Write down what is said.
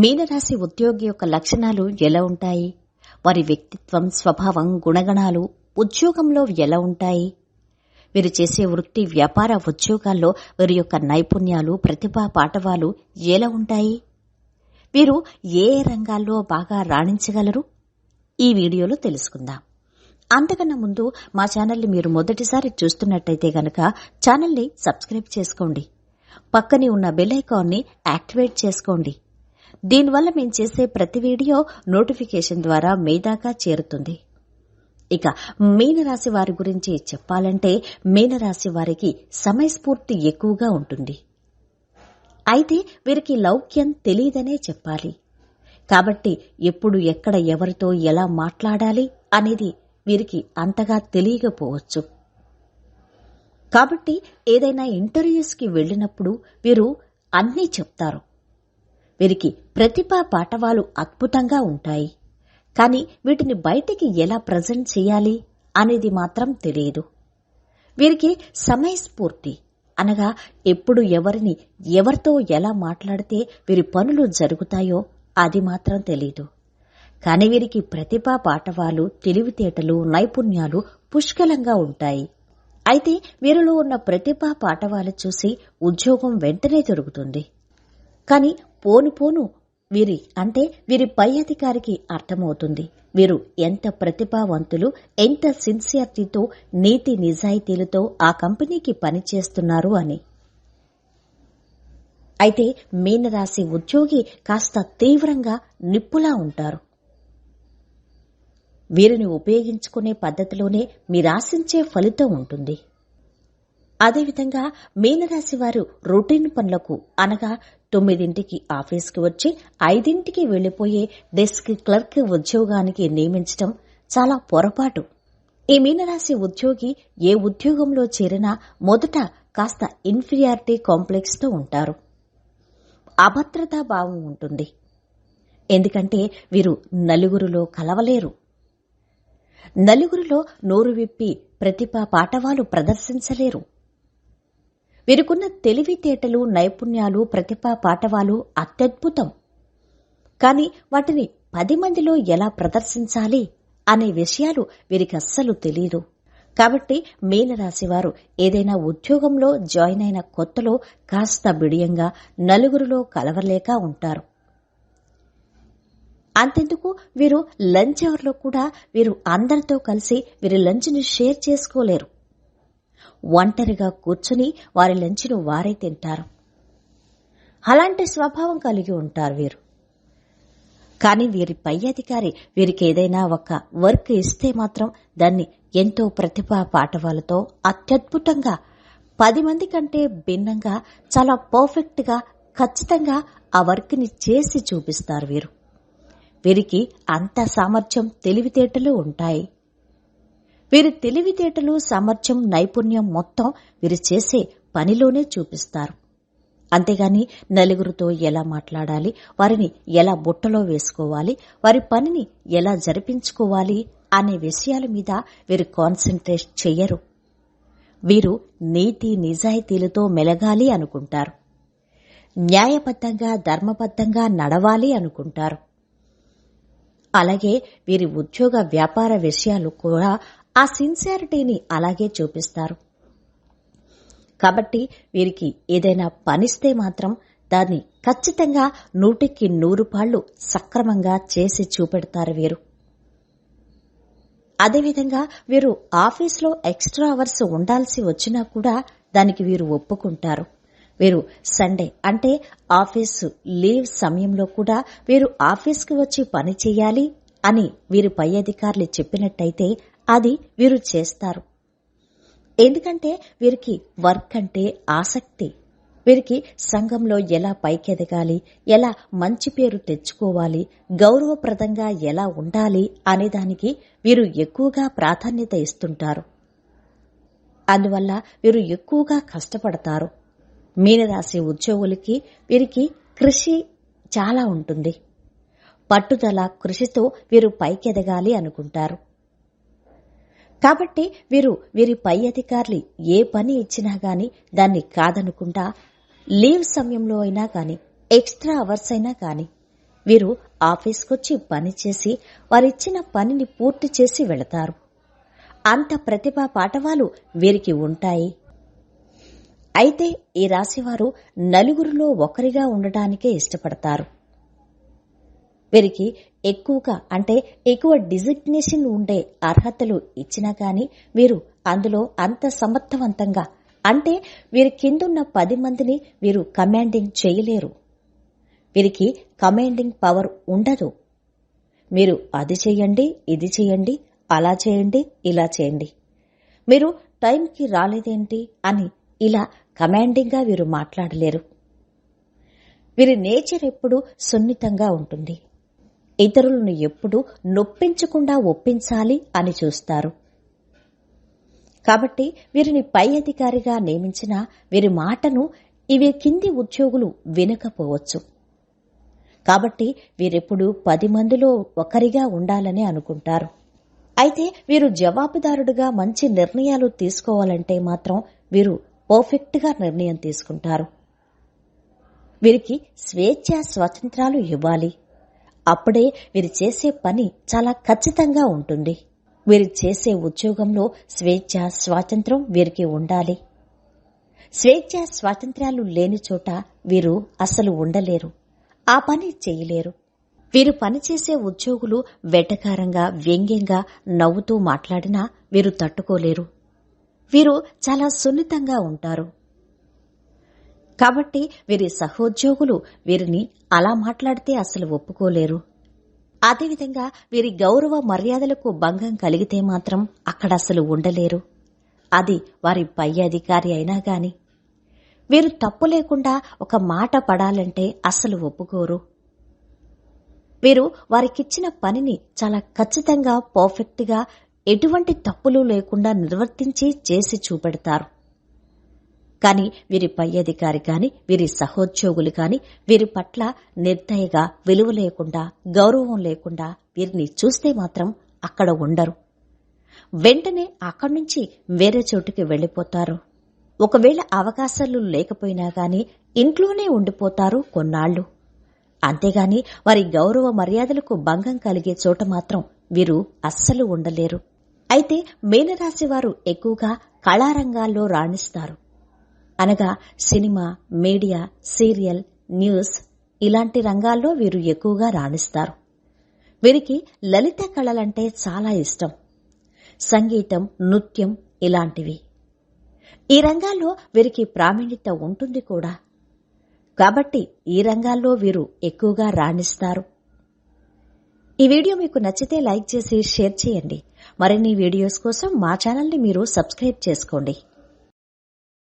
మీనరాశి ఉద్యోగి యొక్క లక్షణాలు ఎలా ఉంటాయి? వారి వ్యక్తిత్వం స్వభావం గుణగణాలు ఉద్యోగంలో ఎలా ఉంటాయి? వీరు చేసే వృత్తి వ్యాపార ఉద్యోగాల్లో వీరి యొక్క నైపుణ్యాలు ప్రతిభా పాఠవాలు ఎలా ఉంటాయి? వీరు ఏ రంగాల్లో బాగా రాణించగలరు? ఈ వీడియోలో తెలుసుకుందాం. అంతకన్నా ముందు మా ఛానల్ని మీరు మొదటిసారి చూస్తున్నట్టయితే గనక ఛానల్ని సబ్స్క్రైబ్ చేసుకోండి. పక్కనే ఉన్న బెల్ ఐకాన్ని యాక్టివేట్ చేసుకోండి. దీనివల్ల మేము చేసే ప్రతి వీడియో నోటిఫికేషన్ ద్వారా మీ దాకా చేరుతుంది. ఇక మీనరాశి వారి గురించి చెప్పాలంటే మీనరాశి వారికి సమయస్ఫూర్తి ఎక్కువగా ఉంటుంది. అయితే వీరికి లౌక్యం తెలియదనే చెప్పాలి. కాబట్టి ఎప్పుడు ఎక్కడ ఎవరితో ఎలా మాట్లాడాలి అనేది వీరికి అంతగా తెలియకపోవచ్చు. కాబట్టి ఏదైనా ఇంటర్వ్యూస్కి వెళ్ళినప్పుడు వీరు అన్నీ చెప్తారు. వీరికి ప్రతిభా పాఠవాలు అద్భుతంగా ఉంటాయి. కానీ వీటిని బయటికి ఎలా ప్రజెంట్ చేయాలి అనేది మాత్రం తెలియదు. వీరికి సమయస్ఫూర్తి అనగా ఎప్పుడు ఎవరిని ఎవరితో ఎలా మాట్లాడితే వీరి పనులు జరుగుతాయో అది మాత్రం తెలియదు కానీ వీరికి ప్రతిభా పాఠవాలు తెలివితేటలు నైపుణ్యాలు పుష్కలంగా ఉంటాయి. అయితే వీరిలో ఉన్న ప్రతిభా పాఠవాలు చూసి ఉద్యోగం వెంటనే దొరుకుతుంది. కానీ పోను పోను వీరి అంటే వీరి పై అధికారికి అర్థమవుతుంది. వీరు ఎంత ప్రతిభావంతులు ఎంత సిన్సియారిటీతో నీతి నిజాయితీలతో ఆ కంపెనీకి పనిచేస్తున్నారు అని. అయితే మీనరాశి ఉద్యోగి కాస్త తీవ్రంగా నిప్పులా ఉంటారు. వీరిని ఉపయోగించుకునే పద్ధతిలోనే మీరాశించే ఫలితం ఉంటుంది. అదేవిధంగా మీనరాశి వారు రొటీన్ పనులకు అనగా తొమ్మిదింటికి ఆఫీస్కి వచ్చి ఐదింటికి వెళ్ళిపోయే డెస్క్ క్లర్క్ ఉద్యోగానికి నియమించడం చాలా పొరపాటు. ఈ మీనరాశి ఉద్యోగి ఏ ఉద్యోగంలో చేరినా మొదట కాస్త ఇన్ఫీరియారిటీ కాంప్లెక్స్తో ఉంటారు. అభద్రతా భావం ఉంటుంది. ఎందుకంటే వీరు నలుగురిలో కలవలేరు. నలుగురిలో నోరు విప్పి ప్రతిభా పాటవాలు ప్రదర్శించలేరు. వీరికున్న తెలివితేటలు నైపుణ్యాలు ప్రతిభా పాఠవాలు అత్యద్భుతం. కానీ వాటిని పది మందిలో ఎలా ప్రదర్శించాలి అనే విషయాలు వీరికి అస్సలు తెలియదు కాబట్టి మీనరాశివారు ఏదైనా ఉద్యోగంలో జాయిన్ అయిన కొత్తలో కాస్త బిడియంగా నలుగురిలో కలవలేక ఉంటారు. అంతెందుకు వీరు లంచ్ అవర్లో కూడా వీరు అందరితో కలిసి వీరి లంచ్ని షేర్ చేసుకోలేరు. ఒంటరిగా కూర్చుని వారి లంచ్ను వారే తింటారు. అలాంటి స్వభావం కలిగి ఉంటారు వీరు. కానీ వీరి పై అధికారి వీరికి ఏదైనా ఒక వర్క్ ఇస్తే మాత్రం దాన్ని ఎంతో ప్రతిభా పాఠవాలతో అత్యద్భుతంగా పది మంది కంటే భిన్నంగా చాలా పర్ఫెక్ట్గా ఖచ్చితంగా ఆ వర్క్ని చేసి చూపిస్తారు వీరు. వీరికి అంత సామర్థ్యం తెలివితేటలు ఉంటాయి. వీరి తెలివితేటలు సామర్థ్యం నైపుణ్యం మొత్తం వీరు చేసే పనిలోనే చూపిస్తారు. అంతేగాని నలుగురితో ఎలా మాట్లాడాలి వారిని ఎలా బుట్టలో వేసుకోవాలి వారి పనిని ఎలా జరిపించుకోవాలి అనే విషయాల మీద వీరు కాన్సన్ట్రేట్ చెయ్యరు. వీరు నీతి నిజాయితీలతో మెలగాలి అనుకుంటారు. న్యాయబద్ధంగా ధర్మబద్ధంగా నడవాలి అనుకుంటారు. అలాగే వీరి ఉద్యోగ వ్యాపార విషయాలు కూడా ఆ సిన్సియారిటీని అలాగే చూపిస్తారు. కాబట్టి వీరికి ఏదైనా పనిస్తే మాత్రం దాన్ని ఖచ్చితంగా నూటికి నూరు పాళ్ళు సక్రమంగా చేసి చూపెడతారు వీరు. అదేవిధంగా వీరు ఆఫీస్లో ఎక్స్ట్రా అవర్స్ ఉండాల్సి వచ్చినా కూడా దానికి వీరు ఒప్పుకుంటారు. వీరు సండే అంటే ఆఫీసు లీవ్ సమయంలో కూడా వీరు ఆఫీస్కి వచ్చి పని చేయాలి అని వీరి పై అధికారులు చెప్పినట్టయితే అది వీరు చేస్తారు. ఎందుకంటే వీరికి వర్క్ అంటే ఆసక్తి. వీరికి సంఘంలో ఎలా పైకెదగాలి ఎలా మంచి పేరు తెచ్చుకోవాలి గౌరవప్రదంగా ఎలా ఉండాలి అనే దానికి వీరు ఎక్కువగా ప్రాధాన్యత ఇస్తుంటారు. అందువల్ల వీరు ఎక్కువగా కష్టపడతారు. మీనరాశి ఉద్యోగులకి వీరికి కృషి చాలా ఉంటుంది. పట్టుదల కృషితో వీరు పైకెదగాలి అనుకుంటారు. కాబట్టి వీరు వీరి పై అధికారులు ఏ పని ఇచ్చినా గాని దాన్ని కాదనుకుంటా లీవ్ సమయంలో అయినా కానీ ఎక్స్ట్రా అవర్స్ అయినా కానీ వీరు ఆఫీస్కొచ్చి పని చేసి వారిచ్చిన పనిని పూర్తి చేసి వెళతారు. అంత ప్రతిభా పాఠవాలు వీరికి ఉంటాయి. అయితే ఈ రాశివారు నలుగురిలో ఒకరిగా ఉండడానికే ఇష్టపడతారు. వీరికి ఎక్కువగా అంటే ఎక్కువ డిజిగ్నేషన్ ఉండే అర్హతలు ఇచ్చినా కానీ వీరు అందులో అంత సమర్థవంతంగా అంటే వీరి కిందున్న పది మందిని వీరు కమాండింగ్ చేయలేరు. వీరికి కమాండింగ్ పవర్ ఉండదు. మీరు అది చేయండి ఇది చేయండి అలా చేయండి ఇలా చేయండి. మీరు టైంకి రాలేదేంటి అని ఇలా కమాండింగ్గా వీరు మాట్లాడలేరు. వీరి నేచర్ ఎప్పుడు సున్నితంగా ఉంటుంది. ఇతరులను ఎప్పుడూ నొప్పించకుండా ఒప్పించాలి అని చూస్తారు. కాబట్టి వీరిని పై అధికారిగా నియమించిన వీరి మాటను ఇవి కింది ఉద్యోగులు వినకపోవచ్చు. కాబట్టి వీరెప్పుడు పది మందిలో ఒకరిగా ఉండాలని అనుకుంటారు. అయితే వీరు జవాబుదారుడుగా మంచి నిర్ణయాలు తీసుకోవాలంటే మాత్రం వీరు పర్ఫెక్ట్గా నిర్ణయం తీసుకుంటారు. వీరికి స్వేచ్ఛ స్వాతంత్రాలు ఇవ్వాలి. అప్పుడే వీరు చేసే పని చాలా ఖచ్చితంగా ఉంటుంది. వీరు చేసే ఉద్యోగంలో స్వేచ్ఛ స్వాతంత్రం వీరికి ఉండాలి. స్వేచ్ఛ స్వాతంత్ర్యాలు లేని చోట వీరు అసలు ఉండలేరు. ఆ పని చేయలేరు. వీరు పనిచేసే ఉద్యోగులు వెటకారంగా వ్యంగ్యంగా నవ్వుతూ మాట్లాడినా వీరు తట్టుకోలేరు. వీరు చాలా సున్నితంగా ఉంటారు. కాబట్టి వీరి సహోద్యోగులు వీరిని అలా మాట్లాడితే అసలు ఒప్పుకోలేరు. అదేవిధంగా వీరి గౌరవ మర్యాదలకు భంగం కలిగితే మాత్రం అక్కడ అసలు ఉండలేరు. అది వారి పై అధికారి అయినా గాని. వీరు తప్పు లేకుండా ఒక మాట పడాలంటే అసలు ఒప్పుకోరు. వీరు వారికిచ్చిన పనిని చాలా ఖచ్చితంగా పర్ఫెక్ట్గా ఎటువంటి తప్పులు లేకుండా నిర్వర్తించి చేసి చూపెడతారు. కాని వీరి పై అధికారి కాని వీరి సహోద్యోగులు కాని వీరి పట్ల నిర్దయగా విలువ లేకుండా గౌరవం లేకుండా వీరిని చూస్తే మాత్రం అక్కడ ఉండరు. వెంటనే అక్కడి నుంచి వేరే చోటుకి వెళ్ళిపోతారు ఒకవేళ అవకాశాలు లేకపోయినా గాని ఇంట్లోనే ఉండిపోతారు కొన్నాళ్ళు అంతేగాని వారి గౌరవ మర్యాదలకు భంగం కలిగే చోట మాత్రం వీరు అస్సలు ఉండలేరు. అయితే మీనరాశి వారు ఎక్కువగా కళారంగాల్లో రాణిస్తారు. అనగా సినిమా మీడియా సీరియల్ న్యూస్ ఇలాంటి రంగాల్లో వీరు ఎక్కువగా రాణిస్తారు. వీరికి లలిత కళలంటే చాలా ఇష్టం. సంగీతం నృత్యం ఇలాంటివి. ఈ రంగాల్లో వీరికి ప్రావీణ్యత ఉంటుంది కూడా. కాబట్టి ఈ రంగాల్లో వీరు ఎక్కువగా రాణిస్తారు. ఈ వీడియో మీకు నచ్చితే లైక్ చేసి షేర్ చేయండి. మరిన్ని వీడియోస్ కోసం మా ఛానల్ని మీరు సబ్స్క్రైబ్ చేసుకోండి.